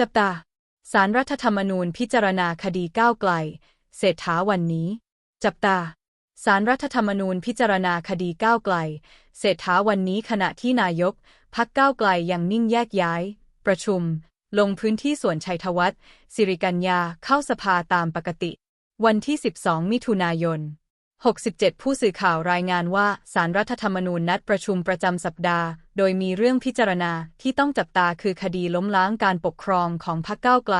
จับตา สารรัฐธรรมนูญพิจารณาคดีก้าวไกล เศรษฐาวันนี้ จับตา สารรัฐธรรมนูญพิจารณาคดีก้าวไกล เศรษฐาวันนี้ขณะที่นายก พักก้าวไกลยังนิ่งแยกย้าย ประชุม ลงพื้นที่สวนชัยธวัฒน์สิริกัญญาเข้าสภาตามปกติ วันที่ 12 มิถุนายน 67 ผู้สื่อข่าวรายงานว่าสารรัฐธรรมนูญนัดประชุมประจำสัปดาห์ โดยมีเรื่องพิจารณาที่ต้องจับตาคือคดีล้มล้างการปกครองของพรรคก้าวไกล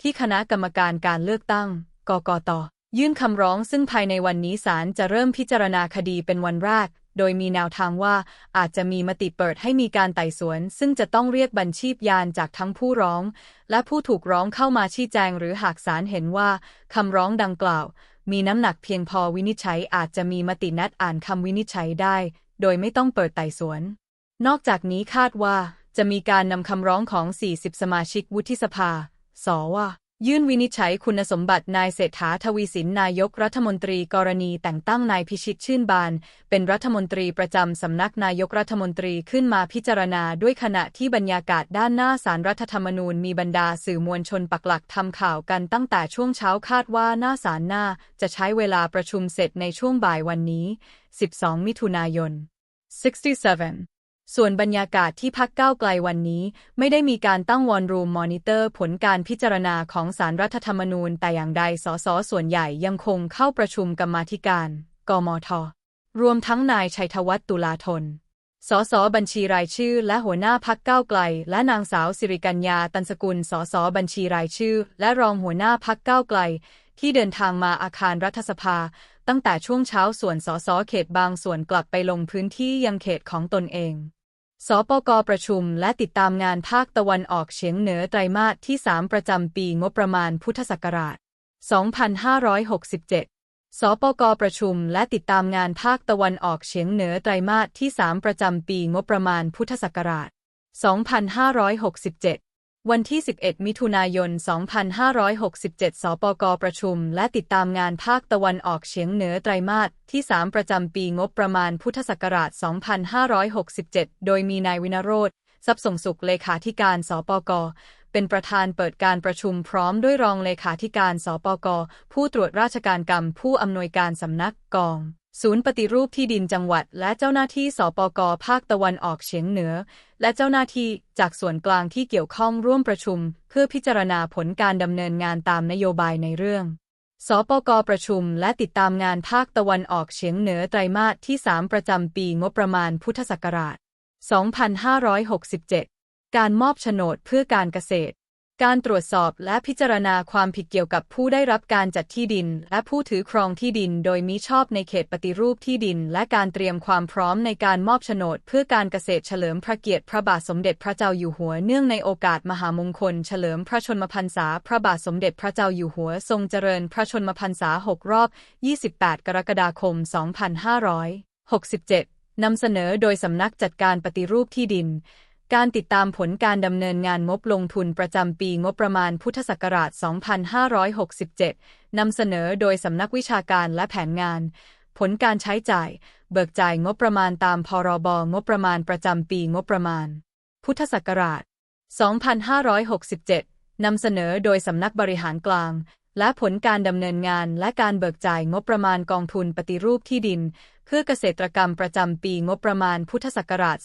ที่คณะกรรมการการเลือกตั้ง กกต ยื่นคำร้องซึ่งภายในวันนี้ศาลจะเริ่มพิจารณาคดีเป็นวันแรก โดยมีแนวทางว่าอาจจะมีมติเปิดให้มีการไต่สวน ซึ่งจะต้องเรียกบัญชีพยานจากทั้งผู้ร้อง และผู้ถูกร้องเข้ามาชี้แจง หรือหากศาลเห็นว่าคำร้องดังกล่าว มีน้ำหนักเพียงพอวินิจฉัยอาจจะมีมตินัดอ่านคำวินิจฉัยได้ โดยไม่ต้องเปิดไต่สวน นอกจากนี้คาดว่าจะมีการนำคำร้องของ 40 สมาชิกวุฒิสภา สว ยื่นวินิจฉัยคุณสมบัตินายเศรษฐาทวีสินนายกรัฐมนตรีกรณีแต่งตั้งนายพิชิตชื่นบาน เป็นรัฐมนตรีประจำสำนักนายกรัฐมนตรีขึ้นมาพิจารณาด้วยขณะที่บรรยากาศด้านหน้าสารรัฐธรรมนูญมีบรรดาสื่อมวลชนปักหลักทำข่าวกันตั้งแต่ช่วงเช้าคาดว่าหน้าสารหน้าจะใช้เวลาประชุมเสร็จในช่วงบ่ายวันนี้ 12 มิถุนายน67 ส่วนบรรยากาศที่พักก้าวไกลวันนี้ ไม่ได้มีการตั้งวอนรูมมอนิเตอร์ผลการพิจารณาของสารรัฐธรรมนูญ แต่อย่างใดสสส่วนใหญ่ยังคงเข้าประชุมกรรมาธิการ กมท รวมทั้งนายชัยธวัฒน์ตุลาธนสสบัญชีรายชื่อ และหัวหน้าพักก้าวไกล และนางสาวสิริกัญญาตันสกุลสสบัญชีรายชื่อ และรองหัวหน้าพักก้าวไกล ที่เดินทางมาอาคารรัฐสภา ตั้งแต่ช่วงเช้าส่วนสสเขตบางส่วนกลับไปลงพื้นที่ยังเขตของตนเอง สปกประชุมและติดตามงานภาคตะวันออกเฉียงเหนือไตรมาสที่ 3 ประจำปีงบประมาณพุทธศักราช 2567 สปกประชุมและติดตามงานภาคตะวันออกเฉียงเหนือไตรมาสที่ 3 ประจำปีงบประมาณพุทธศักราช 2567 วันที่ 11 มิถุนายน 2567 สปกประชุม และติดตามงานภาคตะวันออกเฉียงเหนือไตรมาสที่ 3 ประจำปีงบประมาณพุทธศักราช 2567 โดยมีนายวินโรธทรัพย์ส่งสุขเลขาธิการสปก เป็นประธานเปิดการประชุมพร้อมด้วยรองเลขาธิการสปก ผู้ตรวจราชการกรรมผู้อำนวยการสำนักกอง ศูนย์ปฏิรูปที่ดินจังหวัด และเจ้าหน้าที่สปกภาคตะวันออกเฉียงเหนือ และเจ้าหน้าที่จากส่วนกลางที่เกี่ยวข้องร่วมประชุม เพื่อพิจารณาผลการดำเนินงานตามนโยบายในเรื่อง สปกประชุมและติดตามงานภาคตะวันออกเฉียงเหนือไตรมาสที่ 3 ประจำปีงบประมาณพุทธศักราช 2567 การมอบโฉนดเพื่อการเกษตร การตรวจสอบและพิจารณาความผิดเกี่ยวกับผู้ได้รับการจัดที่ดิน และผู้ถือครองที่ดิน โดยมิชอบในเขตปฏิรูปที่ดิน และการเตรียมความพร้อมในการมอบโฉนด เพื่อการเกษตรเฉลิมพระเกียรติพระบาทสมเด็จพระเจ้าอยู่หัวเนื่องในโอกาสมหามงคล เฉลิมพระชนมพรรษา พระบาทสมเด็จพระเจ้าอยู่หัว ทรงเจริญพระชนมพรรษา 6 รอบ 28 กรกฎาคม 2567นำเสนอโดยสำนักจัดการปฏิรูปที่ดิน การติดตามผลการดำเนินงานงบลงทุนประจำปีงบประมาณพุทธศักราช 2567 นำเสนอโดยสำนักวิชาการและแผนงาน ผลการใช้จ่าย เบิกจ่ายงบประมาณตามพรบงบประมาณประจำปีงบประมาณ พุทธศักราช 2567 นำเสนอโดยสำนักบริหารกลาง และผลการดำเนินงานและการเบิกจ่ายงบประมาณกองทุนปฏิรูปที่ดิน เพื่อเกษตรกรรมประจำปีงบประมาณพุทธศักราช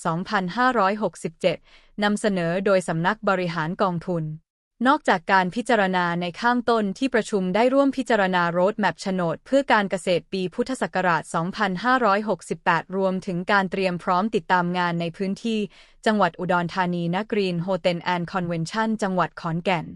2567 นำเสนอโดยสำนักบริหารกองทุน นอกจากการพิจารณาในข้างต้นที่ประชุมได้ร่วมพิจารณาโรดแมพโฉนดเพื่อการเกษตรปีพุทธศักราช 2568 รวมถึงการเตรียมพร้อมติดตามงานในพื้นที่ จังหวัดอุดรธานีนกรีนโฮเทลแอนด์คอนเวนชั่น จังหวัดขอนแก่น